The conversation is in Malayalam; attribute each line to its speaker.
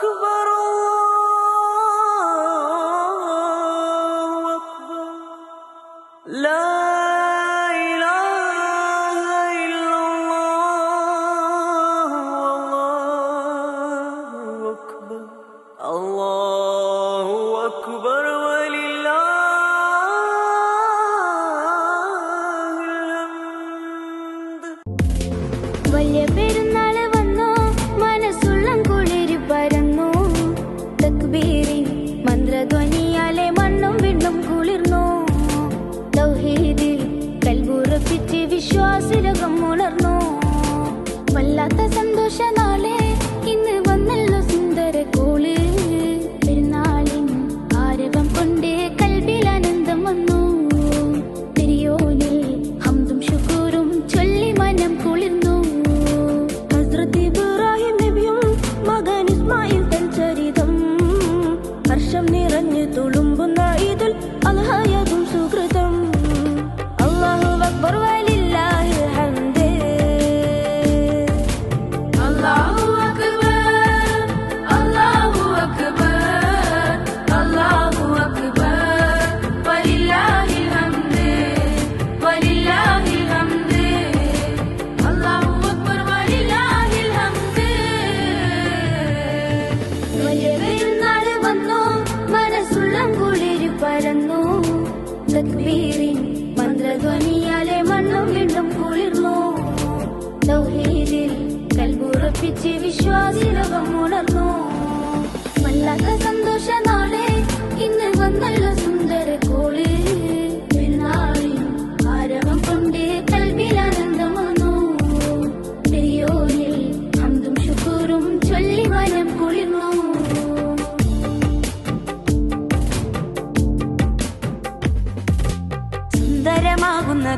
Speaker 1: أكبر الله أكبر. لا
Speaker 2: നിറച്ച് വിശ്വാസരകം ഉണർന്നു. വല്ലാത്ത സന്തോഷ നാളെ ഇന്ന് വന്നല്ലോ സുന്ദര കൂൾ
Speaker 1: നിറഞ്ഞു
Speaker 2: വലിയ പെരുന്നാൾ വന്നു മനസ്സുള്ളം കുളിര് പരന്നു. തക്ബീറിൻ മന്ത്രധ്വനിയാലെ മണ്ണും വീണ്ടും കുളിർന്നു. തൗഹീദിൽ കൽബുറപ്പിച്ച് വിശ്വാസി ലോകം ഉണർന്നു. വല്ലാത്ത സന്തോഷ നാളെ ഇന്ന് വന്നല്ലോ സുന്ദര കോൾ. പെരുന്നാളിൽ ആരവം കൊണ്ട് കൽവിൽ ആനന്ദം വന്നു പെരിയോരിൽ അന്തും ചൊല്ലി മനം കുളിർന്നു. സുന്ദരമാകുന്ന